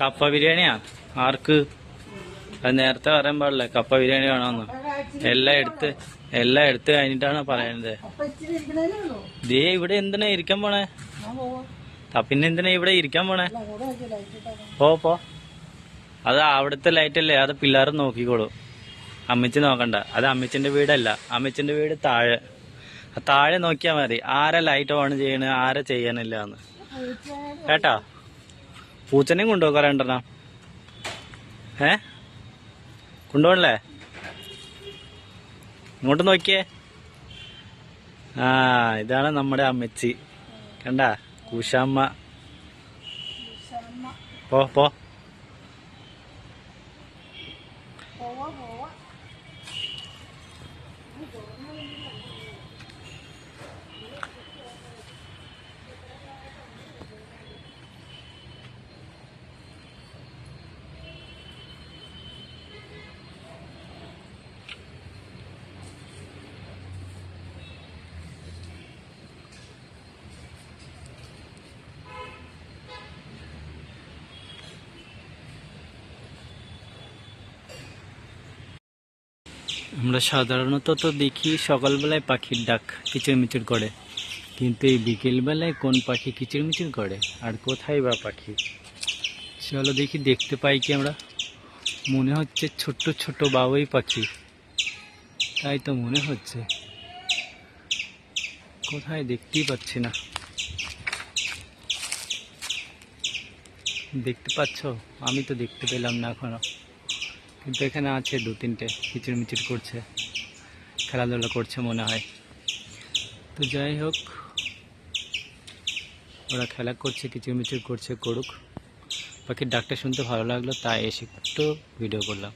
കപ്പ ബിരിയാണിയാ? ആർക്ക്? അത് നേരത്തെ പറയാൻ പാടില്ല. കപ്പ ബിരിയാണി വേണമെന്ന് എല്ലാം എടുത്ത് എല്ലാം എടുത്ത് കഴിഞ്ഞിട്ടാണ് പറയുന്നത് ദേ ഇവിടെ എന്തിനാ ഇരിക്കാൻ പോണേ? പിന്നെ എന്തിനാ ഇവിടെ ഇരിക്കാൻ പോണേ? പോ പോ. അത് അവിടുത്തെ ലൈറ്റല്ലേ അത് പിള്ളേർ നോക്കിക്കോളൂ. അമ്മച്ചി നോക്കണ്ട. അത് അമ്മച്ചിന്റെ വീടല്ല. അമ്മച്ചിന്റെ വീട് താഴെ. താഴെ നോക്കിയാൽ മതി. ആരെ ലൈറ്റ് ഓൺ ചെയ്യണ ആരെ ചെയ്യാനില്ല എന്ന് കേട്ടാ? പൂച്ചനെയും കൊണ്ടുപോകാൻ രണ്ടെണ്ണ ഏ കൊണ്ടുപോകണല്ലേ ഇങ്ങോട്ട് നോക്കിയേ. ആ ഇതാണ് നമ്മുടെ അമ്മച്ചി. കണ്ട? കൂശാമ്മ. പോ പോ. আমরা সাধারণত তো দেখি সকালবেলায় পাখির ডাক কিচিরমিচির করে। কিন্তু এই বিকেলবেলায় কোন পাখি কিচিরমিচির করে আর কোথায় বা পাখি? চলো দেখি, দেখতে পাই কি আমরা? মনে হচ্ছে ছোট্ট ছোট বাবুই পাখি। তাই তো মনে হচ্ছে। কোথায় দেখতেই পাচ্ছি না। দেখতে পাচ্ছ? আমি তো দেখতে পেলাম না এখনও। কিন্তু এখানে আছে দু তিনটে কিচিরমিচির করছে, খেলাধুলা করছে মনে হয়। তো যাই হোক, ওরা খেলা করছে, কিচিরমিচির করছে, করুক। পাখির ডাকটা শুনতে ভালো লাগল, তাই এসে একটু ভিডিও করলাম।